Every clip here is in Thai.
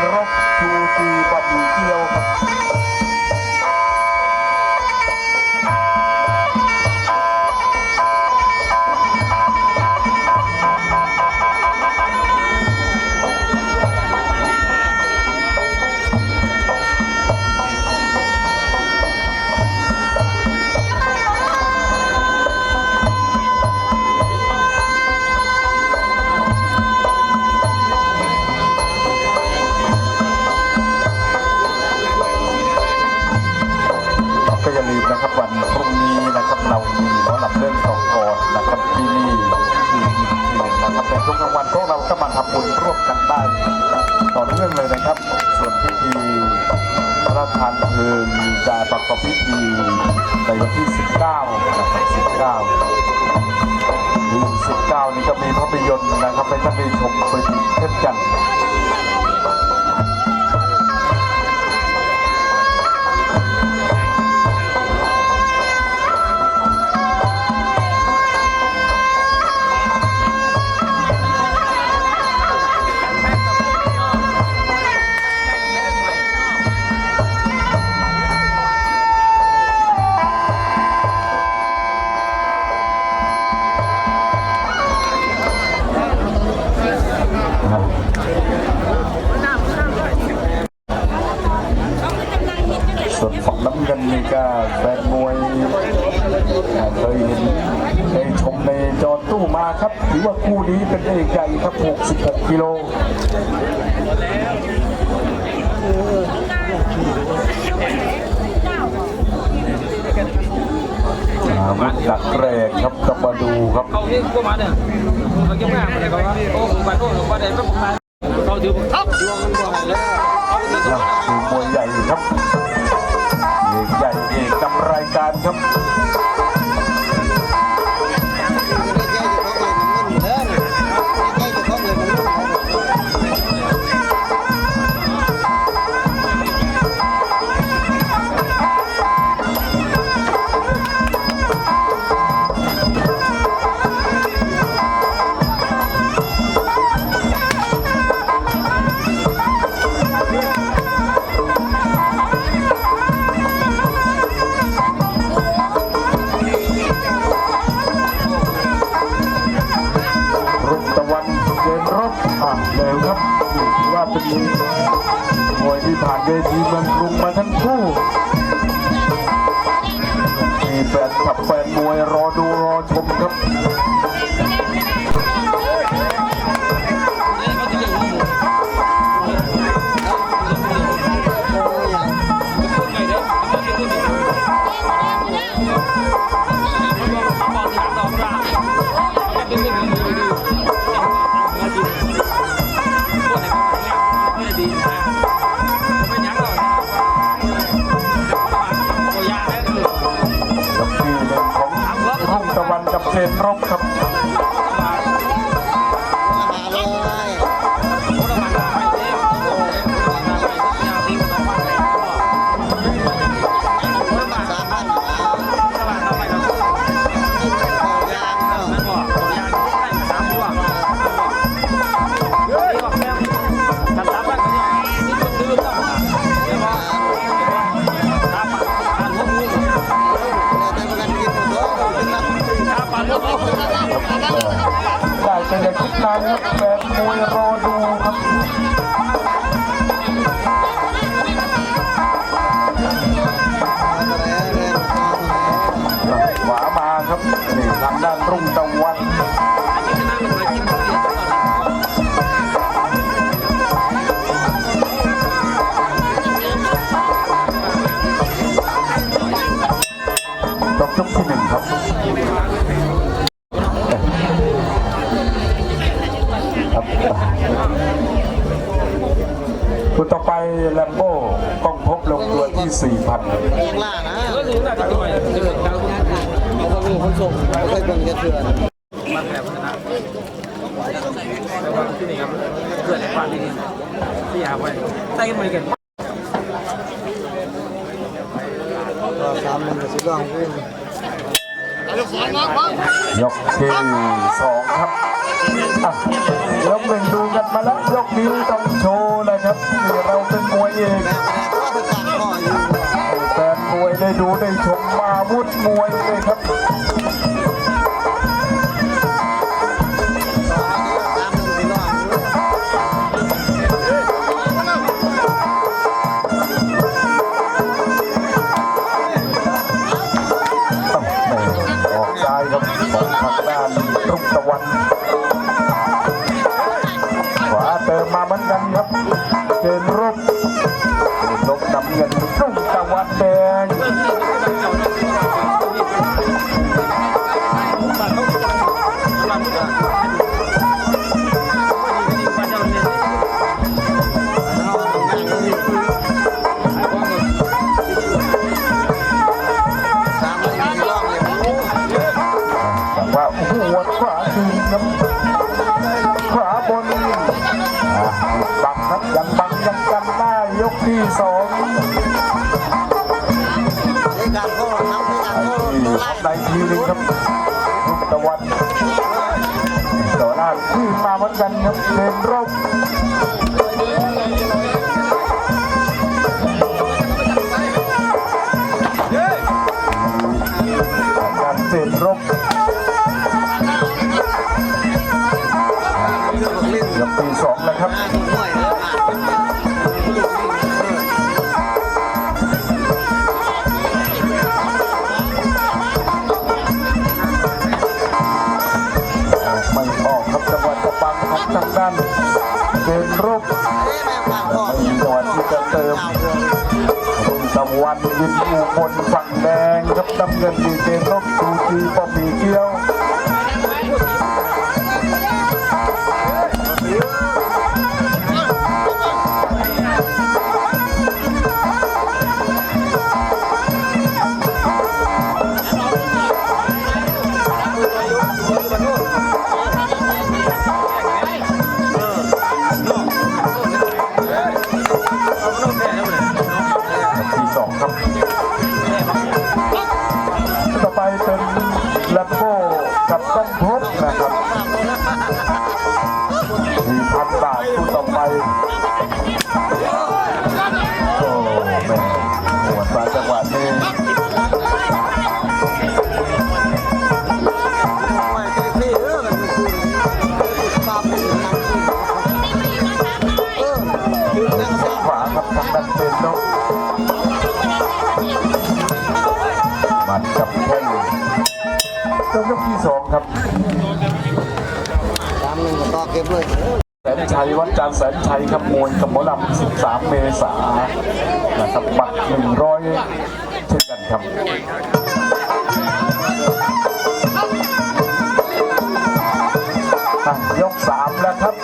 แล้วก็ จะประกอบพิธีในวันที่ 19นะครับ19ถึง19 นี้ก็มีภาพยนตร์นะครับให้ท่านได้ชมไปเช่นกันส่วน มาครับถือว่าคู่นี้เป็นเอกใหญ่ครับ66กิโลอาวุธหนักแรงครับกับมาดูครับเขาที่กูมาเนี่ยเขาเก็บงานอะไรก็ว่าโอ้ผมไปโน่นผมไปไหนก็ผมไปเขาถือผมครับดวงมันบ่อยแล้วเขาถือมวย มีแฟนคลับแฟนมวยรอดูรอชมครับเขาถืออย่างนี้คน เจนรบครับ นานครับแฟนมวยรอดูครับขวามาครับนี่ทางด้านรุ่งตะ ตัวต่อไปแลมโบ้ต้องพบลงตัวที่ 4,000เรียงล่านะเออหนูน่าจะด้วยเขาก็มีคนส่งไม่ค่อยเป็นกระเทือนมันแบบนะแต่ว่าที่นี่ครับเกิดในความดีที่อยากไว้ใส่ไม่เก็บก็สามมันจะสิบล่างขึ้ยกที่สองครับ ยกหนึ่งดูกันมาแล้วยกนิ้วต้องโชว์นะครับเราเป็นมวยเองแฟนมวยได้ดูได้ชมมาวุธมวยเลยครับ นำเงินรุ่งตะวันแดงว่าหัวขวาข้าบนบังครับยังบังยังกันหน้ายกที่สอง ในทีนึครับรุ่งตะวันต่อหน้าขึ้นมาเหมือนกันครับเดินร่มเดินร่มยกปีสองแล้วครับ Yan di tenok, susi, pati จบยกที่สองครับตามหนึ่งต่อเก็บเลยแสนชัยวัดจันรแสนชัยครับมวยกับหมอลำ13 เมษายนนะครับบัตร100 เช่นกันครับยก 3 แล้วครับ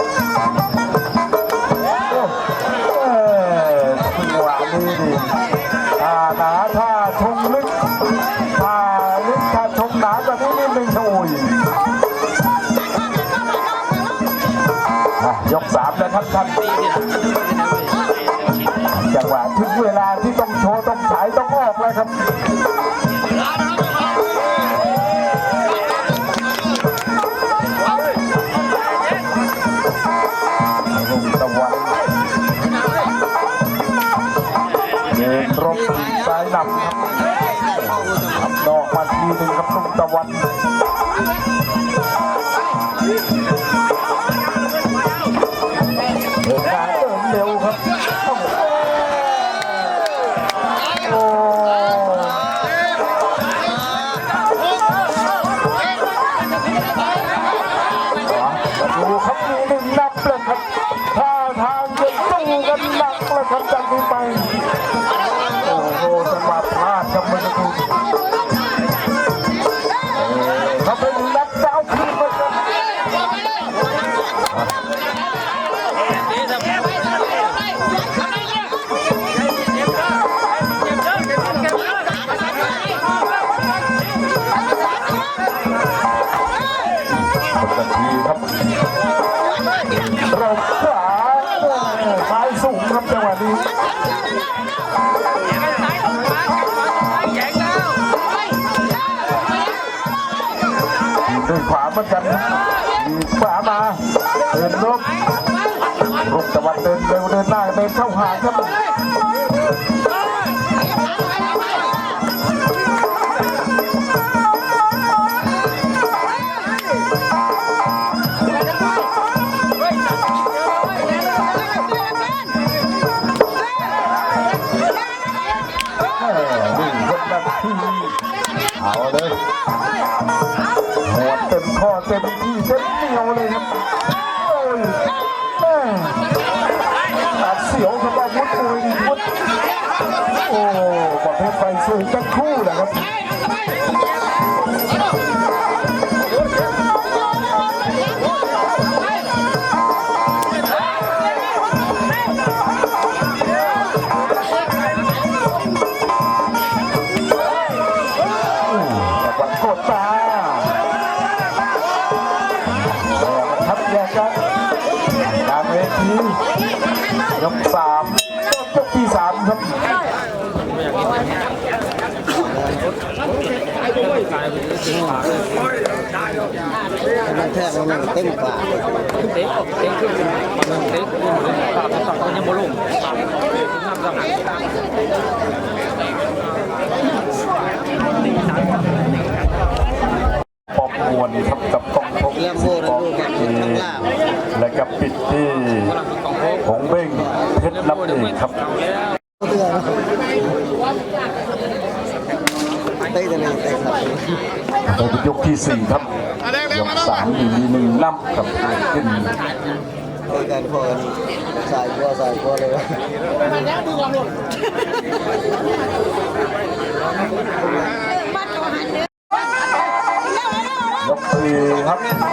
ที่ต้องโชว์ต้องสายต้องออกเลยครับ ด้านขวาเหมันกันมีขวามาเดินลบลบตะวันเดินเร็วเดินหน้าเดินเข้าหาครับ อเลยหัวเต็มข้อเต็มที่เต็มเหนียวเลยครับโอ้ยแม่ตัดเสียวครับอาวุธปุยวุธโอ้ประเภทไฟซื้อจักคู่แหละครับ ยกสามยกที่สามครับมันแทบมันเต็มปากเตะเตะขึ้นมันเตะขึ้นตาสองคนยังบ่ลงน้ำสั่งปอบมวนครับกับกองพบเรื่องโบราณดูแบบข้างล่าง และก็ปิดที่ผงเบ้งเพชรน้ำเอกครับเตือนเต้กันเลยเต้ครับเป็นยกที่สี่ครับยกสามอยู่มีหนึ่งน้ำกับขึ้นเต้กันพอนสายบัวสายบัวเลยวะยกสี่ครับ